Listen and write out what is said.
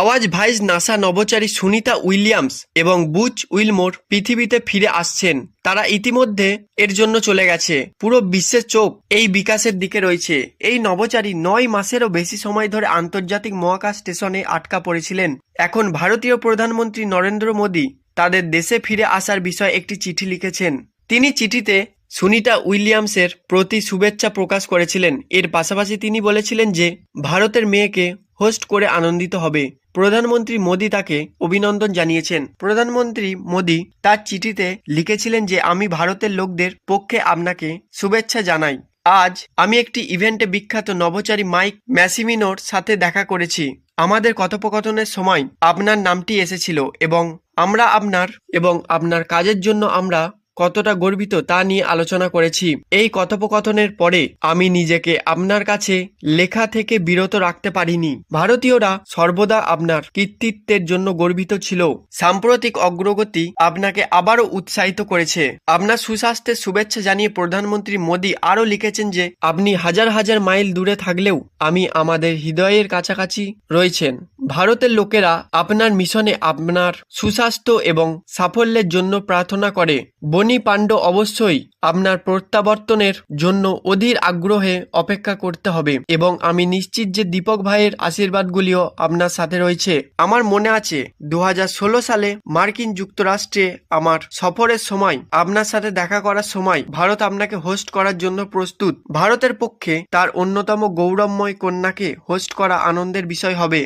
আওয়াজ ভাইস নাসা নভোচারী সুনিতা উইলিয়ামস এবং বুচ উইলমোর পৃথিবীতে ফিরে আসছেন। তারা ইতিমধ্যে এর জন্য চলে গেছে। পুরো বিশ্বের চোখ এই বিকাশের দিকে রয়েছে। এই নভোচারী নয় মাসেরও বেশি সময় ধরে আন্তর্জাতিক মহাকাশ স্টেশনে আটকা পড়েছিলেন। এখন ভারতীয় প্রধানমন্ত্রী নরেন্দ্র মোদী তাদের দেশে ফিরে আসার বিষয়ে একটি চিঠি লিখেছেন। তিনি চিঠিতে সুনিতা উইলিয়ামসের প্রতি শুভেচ্ছা প্রকাশ করেছিলেন। এর পাশাপাশি তিনি বলেছিলেন যে, ভারতের মেয়েকে হোস্ট করে আনন্দিত হবে। প্রধানমন্ত্রী মোদী তাকে অভিনন্দন জানিয়েছেন। প্রধানমন্ত্রী মোদী তার চিঠিতে লিখেছিলেন যে, আমি ভারতের লোকদের পক্ষে আপনাকে শুভেচ্ছা জানাই। আজ আমি একটি ইভেন্টে বিখ্যাত নভোচারী মাইক ম্যাসিমিনোর সাথে দেখা করেছি। আমাদের কথোপকথনের সময় আপনার নামটি এসেছিল এবং আমরা আপনার এবং আপনার কাজের জন্য আমরা কতটা গর্বিত তা নিয়ে আলোচনা করেছি। এই কথোপকথনের পরে আমি নিজেকে আপনার কাছে লেখা থেকে বিরত রাখতে পারিনি। ভারতীয়রা সর্বদা আপনার কৃতিত্বের জন্য গর্বিত ছিল। সাম্প্রতিক অগ্রগতি আপনাকে আবারও উৎসাহিত করেছে। আপনার সুস্বাস্থ্যের শুভেচ্ছা জানিয়ে প্রধানমন্ত্রী মোদী আরও লিখেছেন যে, আপনি হাজার হাজার মাইল দূরে থাকলেও আমি আমাদের হৃদয়ের কাছাকাছি রয়েছেন। ভারতের লোকেরা আপনার মিশনে আপনার সুস্বাস্থ্য এবং সাফল্যের জন্য প্রার্থনা করে। বনি পাণ্ড অবশ্যই আপনার প্রত্যাবর্তনের জন্য অধীর আগ্রহে অপেক্ষা করতে হবে এবং আমি নিশ্চিত যে দীপক ভাইয়ের আশীর্বাদগুলিও আপনার সাথে রয়েছে। আমার মনে আছে দু হাজার ষোলো সালে মার্কিন যুক্তরাষ্ট্রে আমার সফরের সময়, আপনার সাথে দেখা করার সময়, ভারত আপনাকে হোস্ট করার জন্য প্রস্তুত। ভারতের পক্ষে তার অন্যতম গৌরবময় কন্যাকে হোস্ট করা আনন্দের বিষয় হবে।